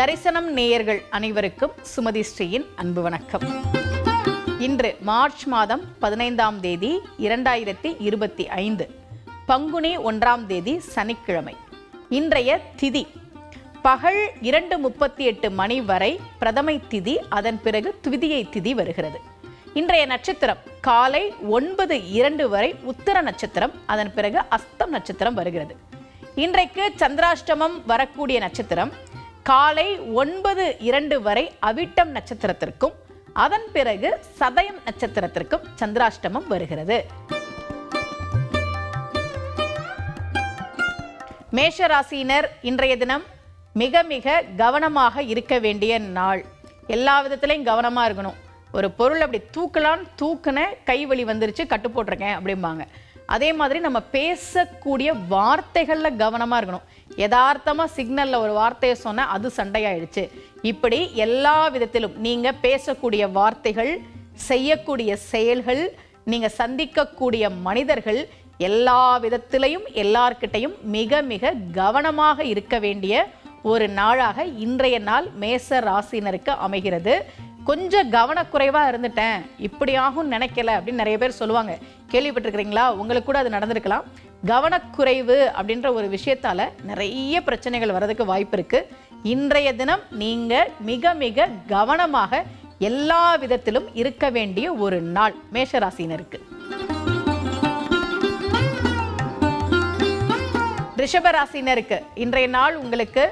தரிசனம் நேயர்கள் அனைவருக்கும் சுமதி ஸ்ரீயின் அன்பு வணக்கம். இன்று மார்ச் மாதம் பதினைந்தாம் தேதி இரண்டாயிரத்தி இருபத்தி ஐந்து. பங்குனி ஒன்றாம் தேதி சனிக்கிழமை. இன்றைய திதி. பகல் இரண்டு முப்பத்தி எட்டு மணி வரை பிரதமை திதி அதன் பிறகு துவிதியை திதி வருகிறது. இன்றைய நட்சத்திரம் காலை ஒன்பது இரண்டு வரை உத்தர நட்சத்திரம் அதன் பிறகு அஸ்தம் நட்சத்திரம் வருகிறது. இன்றைக்கு சந்திராஷ்டமம் வரக்கூடிய நட்சத்திரம் காலை ஒன்பது இரண்டு வரை அவிட்டம் நட்சத்திரத்திற்கும் அதன் பிறகு சதயம் நட்சத்திரத்திற்கும் சந்திராஷ்டமம் வருகிறது. மேஷ ராசியினர் இன்றைய தினம் மிக மிக கவனமாக இருக்க வேண்டிய நாள். எல்லா விதத்துலையும் கவனமாக இருக்கணும். ஒரு பொருள் அப்படி தூக்கலான்னு தூக்குன கை வலி வந்துருச்சு கட்டு போட்டிருக்கேன் அப்படிம்பாங்க. அதே மாதிரி நம்ம பேசக்கூடிய வார்த்தைகளில் கவனமாக இருக்கணும். யதார்த்தமாக சிக்னலில் ஒரு வார்த்தையை சொன்னால் அது சண்டையாயிடுச்சு. இப்படி எல்லா விதத்திலும் நீங்கள் பேசக்கூடிய வார்த்தைகள் செய்யக்கூடிய செயல்கள் நீங்கள் சந்திக்கக்கூடிய மனிதர்கள் எல்லா விதத்திலையும் எல்லார்கிட்டையும் மிக மிக கவனமாக இருக்க வேண்டிய ஒரு நாளாக இன்றைய நாள் மேச ராசினருக்கு அமைகிறது. கொஞ்சம் கவனக்குறைவாக இருந்துட்டேன். இப்படி ஆகும் நினைக்கல அப்படின்னு நிறைய பேர் சொல்லுவாங்க. கேள்விப்பட்டிருக்கிறீங்களா? உங்களுக்கு கூட அது நடந்திருக்கலாம். கவனக்குறைவு அப்படின்ற ஒரு விஷயத்தால நிறைய பிரச்சனைகள் வர்றதுக்கு வாய்ப்பு இருக்குது இன்றைய தினம் நீங்கள் மிக மிக கவனமாக எல்லா விதத்திலும் இருக்க வேண்டிய ஒரு நாள் மேஷராசினருக்கு. ரிஷபராசினருக்கு இன்றைய நாள் உங்களுக்கு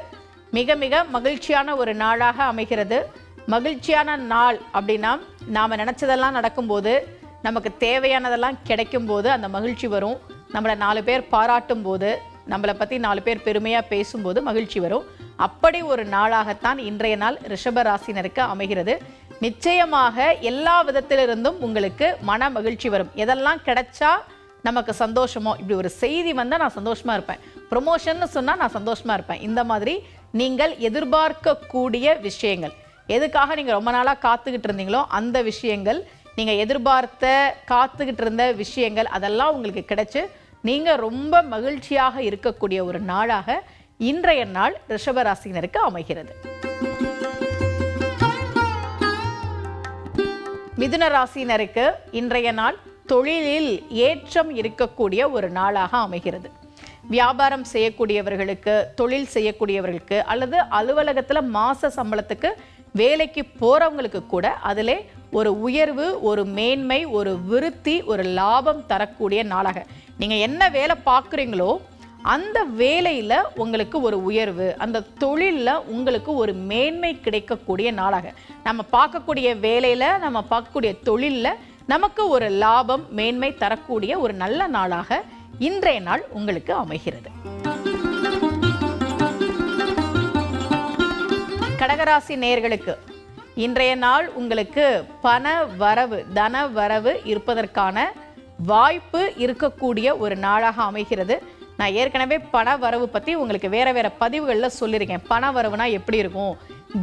மிக மிக மகிழ்ச்சியான ஒரு நாளாக அமைகிறது. மகிழ்ச்சியான நாள் அப்படின்னா நாம் நினச்சதெல்லாம் நடக்கும்போது நமக்கு தேவையானதெல்லாம் கிடைக்கும் போது அந்த மகிழ்ச்சி வரும். நம்மளை நாலு பேர் பாராட்டும் போது நம்மளை பற்றி நாலு பேர் பெருமையாக பேசும்போது மகிழ்ச்சி வரும். அப்படி ஒரு நாளாகத்தான் இன்றைய நாள் ரிஷபராசினருக்கு அமைகிறது. நிச்சயமாக எல்லா விதத்திலிருந்தும் உங்களுக்கு மன மகிழ்ச்சி வரும். எதெல்லாம் கிடைச்சா நமக்கு சந்தோஷமோ இப்படி ஒரு செய்தி வந்தால் நான் சந்தோஷமாக இருப்பேன். ப்ரொமோஷன்னு சொன்னால் நான் சந்தோஷமாக இருப்பேன். இந்த மாதிரி நீங்கள் எதிர்பார்க்கக்கூடிய விஷயங்கள். எதுக்காக நீங்கள் ரொம்ப நாளாக காத்துக்கிட்டு இருந்தீங்களோ அந்த விஷயங்கள் நீங்கள் எதிர்பார்த்த காத்துக்கிட்டு இருந்த விஷயங்கள் அதெல்லாம் உங்களுக்கு கிடைச்சு நீங்கள் ரொம்ப மகிழ்ச்சியாக இருக்கக்கூடிய ஒரு நாளாக இன்றைய நாள் ரிஷபராசினருக்கு அமைகிறது. மிதுன ராசினருக்கு இன்றைய நாள் தொழிலில் ஏற்றம் இருக்கக்கூடிய ஒரு நாளாக அமைகிறது. வியாபாரம் செய்யக்கூடியவர்களுக்கு தொழில் செய்யக்கூடியவர்களுக்கு அல்லது அலுவலகத்தில் மாச சம்பளத்துக்கு வேலைக்கு போகிறவங்களுக்கு கூட அதில் ஒரு உயர்வு ஒரு மேன்மை ஒரு விருத்தி ஒரு லாபம் தரக்கூடிய நாளாக. நீங்கள் என்ன வேலை பார்க்குறீங்களோ அந்த வேலையில் உங்களுக்கு ஒரு உயர்வு அந்த தொழிலில் உங்களுக்கு ஒரு மேன்மை கிடைக்கக்கூடிய நாளாக. நம்ம பார்க்கக்கூடிய வேலையில் நம்ம பார்க்கக்கூடிய தொழிலில் நமக்கு ஒரு லாபம் மேன்மை தரக்கூடிய ஒரு நல்ல நாளாக இன்றைய நாள் உங்களுக்கு அமைகிறது. கும்பராசி நேயர்களுக்கு இன்றைய நாள் உங்களுக்கு பண வரவு தன வரவு இருப்பதற்கான வாய்ப்பு இருக்கக்கூடிய ஒரு நாளாக அமைகிறது. நான் ஏற்கனவே பண வரவு பற்றி உங்களுக்கு வேற வேறு பதிவுகளில் சொல்லியிருக்கேன். பண வரவுனா எப்படி இருக்கும்?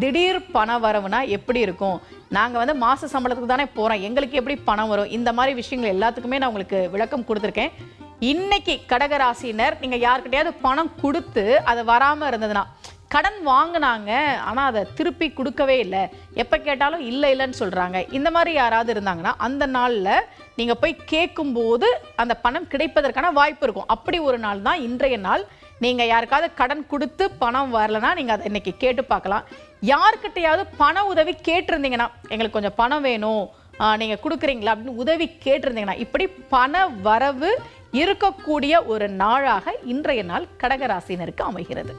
திடீர் பண வரவுனா எப்படி இருக்கும்? நாங்கள் வந்து மாத சம்பளத்துக்கு தானே போகிறோம் எங்களுக்கு எப்படி பணம் வரும்? இந்த மாதிரி விஷயங்கள் எல்லாத்துக்குமே நான் உங்களுக்கு விளக்கம் கொடுத்துருக்கேன். இன்னைக்கு கடகராசினர் நீங்கள் யாருக்கிட்டையாவது பணம் கொடுத்து அது வராமல் இருந்ததுன்னா கடன் வாங்கினாங்க ஆனால் அதை திருப்பி கொடுக்கவே இல்லை. எப்போ கேட்டாலும் இல்லை இல்லைன்னு சொல்கிறாங்க இந்த மாதிரி யாராவது இருந்தாங்கன்னா அந்த நாளில் நீங்கள் போய் கேட்கும்போது அந்த பணம் கிடைப்பதற்கான வாய்ப்பு இருக்கும். அப்படி ஒரு நாள் தான் இன்றைய நாள். நீங்கள் யாருக்காவது கடன் கொடுத்து பணம் வரலனா நீங்கள் அதை இன்றைக்கி கேட்டு பார்க்கலாம். யார்கிட்டயாவது பண உதவி கேட்டிருந்தீங்கன்னா எங்களுக்கு கொஞ்சம் பணம் வேணும் நீங்கள் கொடுக்குறீங்களா அப்படின்னு உதவி கேட்டிருந்தீங்கன்னா இப்படி பண வரவு இருக்கக்கூடிய ஒரு நாளாக இன்றைய நாள் கடகராசினருக்கு அமைகிறது.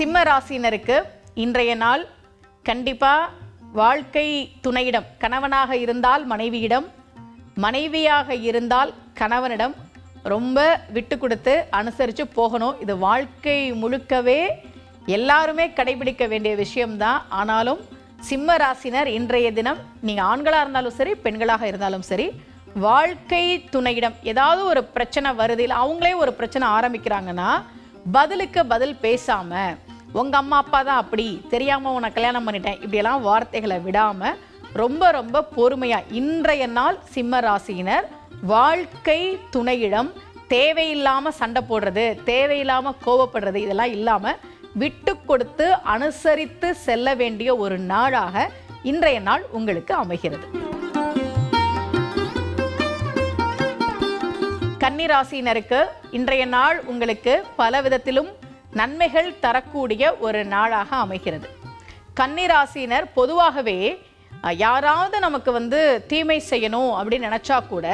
சிம்ம ராசினருக்கு இன்றைய நாள் கண்டிப்பாக வாழ்க்கை துணையிடம் கணவனாக இருந்தால் மனைவியிடம் மனைவியாக இருந்தால் கணவனிடம் ரொம்ப விட்டு கொடுத்து அனுசரித்து போகணும். இது வாழ்க்கை முழுக்கவே எல்லாருமே கடைபிடிக்க வேண்டிய விஷயம்தான். ஆனாலும் சிம்ம ராசினர் இன்றைய தினம் நீங்கள் ஆண்களாக இருந்தாலும் சரி பெண்களாக இருந்தாலும் சரி வாழ்க்கை துணையிடம் ஏதாவது ஒரு பிரச்சனை வருது இல்லை அவங்களே ஒரு பிரச்சனை ஆரம்பிக்கிறாங்கன்னா பதிலுக்கு பதில் பேசாமல் உங்க அம்மா அப்பா தான் அப்படி. தெரியாமல் உன்னை கல்யாணம் பண்ணிட்டேன். இப்படியெல்லாம் வார்த்தைகளை விடாம ரொம்ப ரொம்ப பொறுமையாக இன்றைய நாள் சிம்ம ராசியினர் வாழ்க்கை துணையிடம் தேவையில்லாம சண்டை போடுறது தேவையில்லாமல் கோவப்படுறது இதெல்லாம் இல்லாமல் விட்டு கொடுத்து அனுசரித்து செல்ல வேண்டிய ஒரு நாளாக இன்றைய நாள் உங்களுக்கு அமைகிறது. கன்னிராசினருக்கு இன்றைய நாள் உங்களுக்கு பல விதத்திலும் நன்மைகள் தரக்கூடிய ஒரு நாளாக அமைகிறது. கன்னிராசினர் பொதுவாகவே யாராவது நமக்கு வந்து தீமை செய்யணும் அப்படின்னு நினச்சா கூட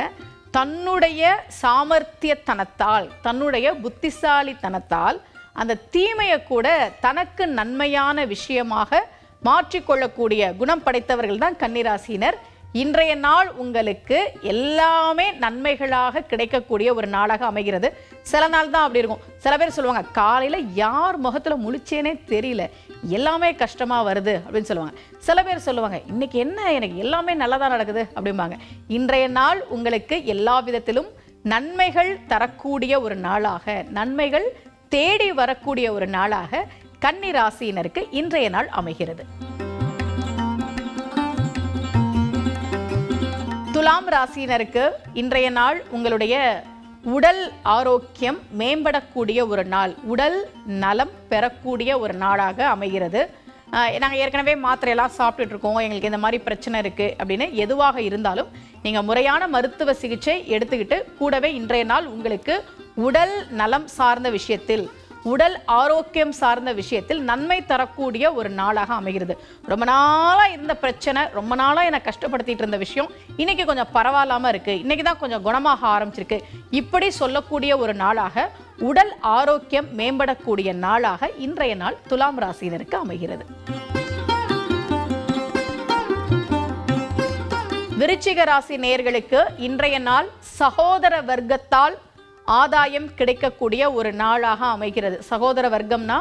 தன்னுடைய சாமர்த்தியத்தனத்தால் தன்னுடைய புத்திசாலித்தனத்தால் அந்த தீமையை கூட தனக்கு நன்மையான விஷயமாக மாற்றிக்கொள்ளக்கூடிய குணம் படைத்தவர்கள் தான் கன்னிராசினர். இன்றைய நாள் உங்களுக்கு எல்லாமே நன்மைகளாக கிடைக்கக்கூடிய ஒரு நாளாக அமைகிறது. சில நாள் தான் அப்படி இருக்கும். சில பேர் சொல்லுவாங்க காலையில் யார் முகத்தில் முழிச்சேனே தெரியல. எல்லாமே கஷ்டமாக வருது. அப்படின்னு சொல்லுவாங்க. சில பேர் சொல்லுவாங்க இன்னைக்கு என்ன? எனக்கு எல்லாமே நல்லதாக நடக்குது. அப்படிம்பாங்க. இன்றைய நாள் உங்களுக்கு எல்லா விதத்திலும் நன்மைகள் தரக்கூடிய ஒரு நாளாக நன்மைகள் தேடி வரக்கூடிய ஒரு நாளாக கன்னி ராசியினருக்கு இன்றைய நாள் அமைகிறது. துலாம் ராசியினருக்கு இன்றைய நாள் உங்களுடைய உடல் ஆரோக்கியம் மேம்படக்கூடிய ஒரு நாள். உடல் நலம் பெறக்கூடிய ஒரு நாளாக அமைகிறது. நாங்கள் ஏற்கனவே மாத்திரையெல்லாம் சாப்பிட்டுட்டு இருக்கோம். எங்களுக்கு இந்த மாதிரி பிரச்சனை இருக்குது அப்படின்னு எதுவாக இருந்தாலும் நீங்கள் முறையான மருத்துவ சிகிச்சை எடுத்துக்கிட்டு கூடவே இன்றைய நாள் உங்களுக்கு உடல் நலம் சார்ந்த விஷயத்தில் உடல் ஆரோக்கியம் சார்ந்த விஷயத்தில் நன்மை தரக்கூடிய ஒரு நாளாக அமைகிறது. ரொம்ப நாளாக இருந்த பிரச்சனை ரொம்ப நாளாக என்னை கஷ்டப்படுத்திட்டு இருந்த விஷயம் இன்னைக்கு கொஞ்சம் பரவாயில்லாமல் இருக்குது இன்னைக்கு தான் கொஞ்சம் குணமாக ஆரம்பிச்சிருக்கு. இப்படி சொல்லக்கூடிய ஒரு நாளாக உடல் ஆரோக்கியம் மேம்படக்கூடிய நாளாக இன்றைய நாள் துலாம் ராசியினருக்கு அமைகிறது. விருச்சிக ராசி நேயர்களுக்கு இன்றைய நாள் சகோதர வர்க்கத்தால் ஆதாயம் கிடைக்கக்கூடிய ஒரு நாளாக அமைகிறது. சகோதர வர்க்கம்னா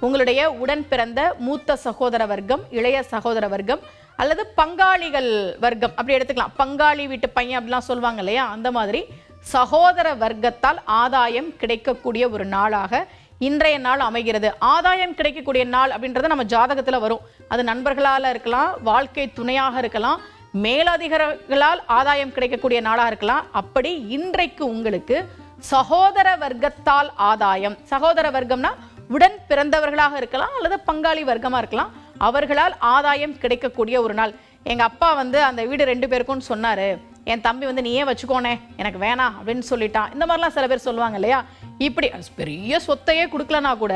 உங்களுடைய உடன் பிறந்த மூத்த சகோதர வர்க்கம் இளைய சகோதர வர்க்கம் அல்லது பங்காளிகள் வர்க்கம். அப்படி எடுத்துக்கலாம். பங்காளி வீட்டு பையன் அப்படிலாம் சொல்லுவாங்க இல்லையா? அந்த மாதிரி சகோதர வர்க்கத்தால் ஆதாயம் கிடைக்கக்கூடிய ஒரு நாளாக இன்றைய நாள் அமைகிறது. ஆதாயம் கிடைக்கக்கூடிய நாள் அப்படின்றது நம்ம ஜாதகத்தில் வரும். அது நண்பர்களால் இருக்கலாம் வாழ்க்கை துணையாக இருக்கலாம் மேலதிகாரிகளால் ஆதாயம் கிடைக்கக்கூடிய நாளாக இருக்கலாம். அப்படி இன்றைக்கு உங்களுக்கு சகோதர வர்க்கத்தால் ஆதாயம். சகோதர வர்க்கம்னா உடன் பிறந்தவர்களாக இருக்கலாம் அல்லது பங்காளி வர்க்கமாக இருக்கலாம். அவர்களால் ஆதாயம் கிடைக்கக்கூடிய ஒரு நாள். எங்கள் அப்பா வந்து அந்த வீடு ரெண்டு பேருக்கும்னு சொன்னார். என் தம்பி வந்து நீயே வச்சுக்கோனே எனக்கு வேணாம் அப்படின்னு சொல்லிட்டான். இந்த மாதிரிலாம் சில பேர் சொல்லுவாங்க இல்லையா? இப்படி பெரிய சொத்தையே கொடுக்கலனா கூட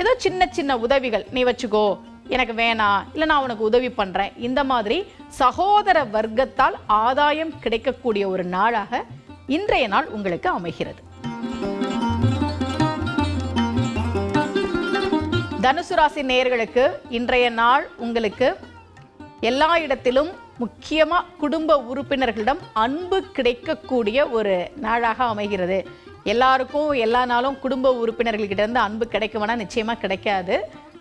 ஏதோ சின்ன சின்ன உதவிகள். நீ வச்சுக்கோ எனக்கு வேணாம் இல்லை நான் உனக்கு உதவி பண்ணுறேன் இந்த மாதிரி சகோதர வர்க்கத்தால் ஆதாயம் கிடைக்கக்கூடிய ஒரு நாளாக இன்றைய நாள் உங்களுக்கு அமைகிறது. தனுசு ராசி நேயர்களுக்கு இன்றைய நாள் உங்களுக்கு எல்லா இடத்திலும் முக்கியமாக குடும்ப உறுப்பினர்களிடம் அன்பு கிடைக்கக்கூடிய ஒரு நாளாக அமைகிறது. எல்லாருக்கும் எல்லா நாளும் குடும்ப உறுப்பினர்கள்கிட்டேருந்து அன்பு கிடைக்குமானா நிச்சயமாக கிடைக்காது.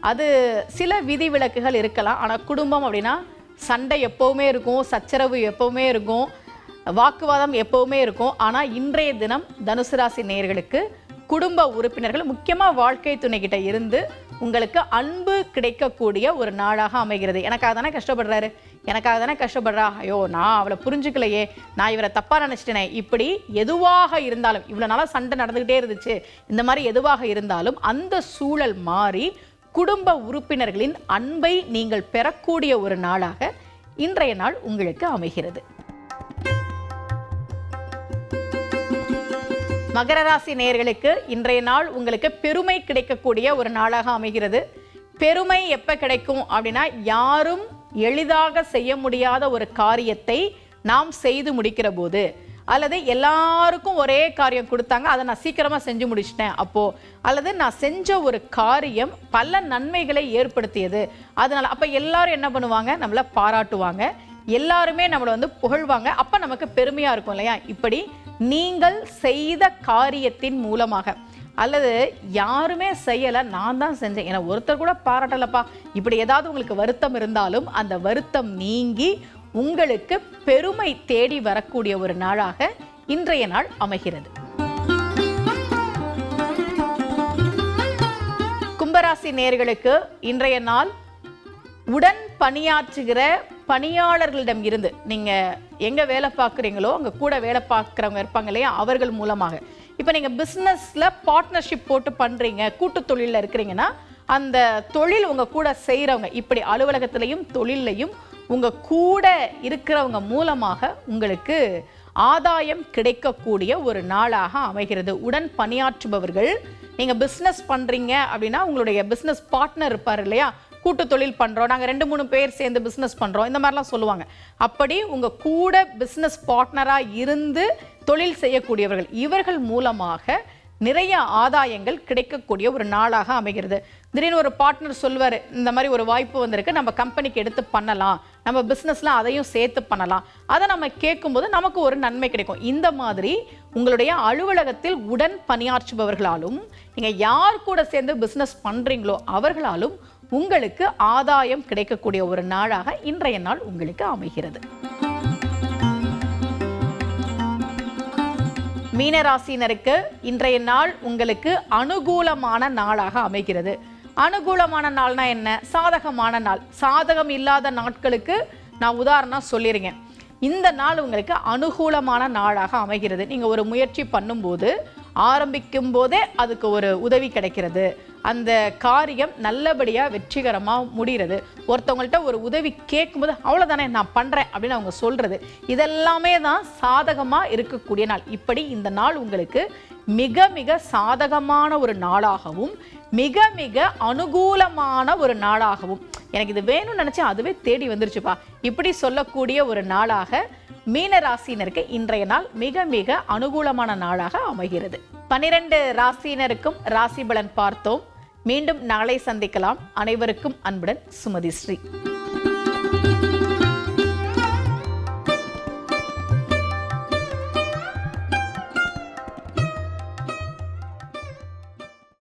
அது சில விதிவிலக்குகள் இருக்கலாம். ஆனால் குடும்பம் அப்படின்னா சண்டை எப்பவுமே இருக்கும் சச்சரவு எப்பவுமே இருக்கும் வாக்குவாதம் எப்போவுமே இருக்கும். ஆனால் இன்றைய தினம் தனுசு ராசி நேயர்களுக்கு குடும்ப உறுப்பினர்கள் முக்கியமாக வாழ்க்கை துணைக்கிட்ட இருந்து உங்களுக்கு அன்பு கிடைக்கக்கூடிய ஒரு நாளாக அமைகிறது. எனக்காக தானே கஷ்டப்படுறாரு? எனக்காக தானே கஷ்டப்படுறா? ஐயோ நான் அவளை புரிஞ்சுக்கலையே. நான் இவரை தப்பாக நினச்சிட்டேனே. இப்படி எதுவாக இருந்தாலும் இவ்வளோ நாளாக சண்டை நடந்துக்கிட்டே இருந்துச்சு. இந்த மாதிரி எதுவாக இருந்தாலும் அந்த சூழல் மாறி குடும்ப உறுப்பினர்களின் அன்பை நீங்கள் பெறக்கூடிய ஒரு நாளாக இன்றைய நாள் உங்களுக்கு அமைகிறது. மகர ராசி நேயர்களுக்கு இன்றைய நாள் உங்களுக்கு பெருமை கிடைக்கக்கூடிய ஒரு நாளாக அமைகிறது. பெருமை எப்போ கிடைக்கும் அப்படின்னா யாரும் எளிதாக செய்ய முடியாத ஒரு காரியத்தை நாம் செய்து முடிக்கிற போது. அல்லது எல்லாருக்கும் ஒரே காரியம் கொடுத்தாங்க அதை நான் சீக்கிரமாக செஞ்சு முடிச்சிட்டேன் அப்போது அல்லது நான் செஞ்ச ஒரு காரியம் பல நன்மைகளை ஏற்படுத்தியது. அதனால் அப்போ எல்லாரும் என்ன பண்ணுவாங்க? நம்மளை பாராட்டுவாங்க. எல்லாருமே நம்மளை வந்து புகழ்வாங்க. அப்போ நமக்கு பெருமையாக இருக்கும் இல்லையா? இப்படி நீங்கள் செய்த காரியத்தின் மூலமாக. அல்லது யாருமே செய்யலை நான் தான் செஞ்சேன். ஏன்னா ஒருத்தர் கூட பாராட்டலப்பா. இப்படி ஏதாவது உங்களுக்கு வருத்தம் இருந்தாலும் அந்த வருத்தம் நீங்கி உங்களுக்கு பெருமை தேடி வரக்கூடிய ஒரு நாளாக இன்றைய நாள் அமைகிறது. கும்பராசி நேர்களுக்கு இன்றைய நாள் உடன் பணியாற்றுகிற பணியாளர்களிடம் இருந்து நீங்கள் எங்கே வேலை பார்க்குறீங்களோ அங்கே கூட வேலை பார்க்குறவங்க இருப்பாங்க இல்லையா அவர்கள் மூலமாக. இப்போ நீங்கள் பிஸ்னஸில் பார்ட்னர்ஷிப் போட்டு பண்ணுறீங்க கூட்டு தொழிலில் இருக்கிறீங்கன்னா அந்த தொழில் உங்கள் கூட செய்கிறவங்க இப்படி அலுவலகத்திலையும் தொழிலையும் உங்கள் கூட இருக்கிறவங்க மூலமாக உங்களுக்கு ஆதாயம் கிடைக்கக்கூடிய ஒரு நாளாக அமைகிறது. உடன் பணியாற்றுபவர்கள் நீங்கள் பிஸ்னஸ் பண்ணுறீங்க அப்படின்னா உங்களுடைய பிஸ்னஸ் பார்ட்னர் இருப்பார் இல்லையா கூட்டு தொழில் பண்ணுறோம் நாங்கள் ரெண்டு மூணு பேர் சேர்ந்து பிஸ்னஸ் பண்ணுறோம் இந்த மாதிரிலாம் சொல்லுவாங்க. அப்படி உங்கள் கூட பிஸ்னஸ் பார்ட்னராக இருந்து தொழில் செய்யக்கூடியவர்கள் இவர்கள் மூலமாக நிறைய ஆதாயங்கள் கிடைக்கக்கூடிய ஒரு நாளாக அமைகிறது. திடீர்னு ஒரு பார்ட்னர் சொல்வார் இந்த மாதிரி ஒரு வாய்ப்பு வந்திருக்கு நம்ம கம்பெனிக்கு எடுத்து பண்ணலாம். நம்ம பிஸ்னஸில் அதையும் சேர்த்து பண்ணலாம். அதை நம்ம கேட்கும்போது நமக்கு ஒரு நன்மை கிடைக்கும். இந்த மாதிரி உங்களுடைய அலுவலகத்தில் உடன் பணியாற்றுபவர்களாலும் நீங்கள் யார் கூட சேர்ந்து பிஸ்னஸ் பண்ணுறீங்களோ அவர்களாலும் உங்களுக்கு ஆதாயம் கிடைக்கக்கூடிய ஒரு நாளாக இன்றைய நாள் உங்களுக்கு அமைகிறது. மீனராசினருக்கு இன்றைய நாள் உங்களுக்கு அனுகூலமான நாளாக அமைகிறது. அனுகூலமான நாள்னா என்ன? சாதகமான நாள். சாதகம் இல்லாத நாட்களுக்கு நான் உதாரணம் சொல்லியிருக்கேன் இந்த நாள் உங்களுக்கு அனுகூலமான நாளாக அமைகிறது. நீங்கள் ஒரு முயற்சி பண்ணும்போது ஆரம்பிக்கும் போதே அதுக்கு ஒரு உதவி கிடைக்கிறது. அந்த காரியம் நல்லபடியாக வெற்றிகரமாக முடிகிறது. ஒருத்தவங்கள்ட்ட ஒரு உதவி கேட்கும்போது அவ்வளோதானே நான் பண்ணுறேன் அப்படின்னு அவங்க சொல்கிறது இதெல்லாமே தான் சாதகமாக இருக்கக்கூடிய நாள். இப்படி இந்த நாள் உங்களுக்கு மிக மிக சாதகமான ஒரு நாளாகவும் மிக மிக அனுகூலமான ஒரு நாளாகவும். எனக்கு இது வேணும்னு நினச்சேன் அதுவே தேடி வந்துருச்சுப்பா. இப்படி சொல்லக்கூடிய ஒரு நாளாக மீன ராசினருக்கு இன்றைய நாள் மிக மிக அனுகூலமான நாளாக அமைகிறது. பனிரெண்டு ராசியினருக்கும் ராசி பலன் பார்த்தோம். மீண்டும் நாளை சந்திக்கலாம். அனைவருக்கும் அன்புடன் சுமதி ஸ்ரீ.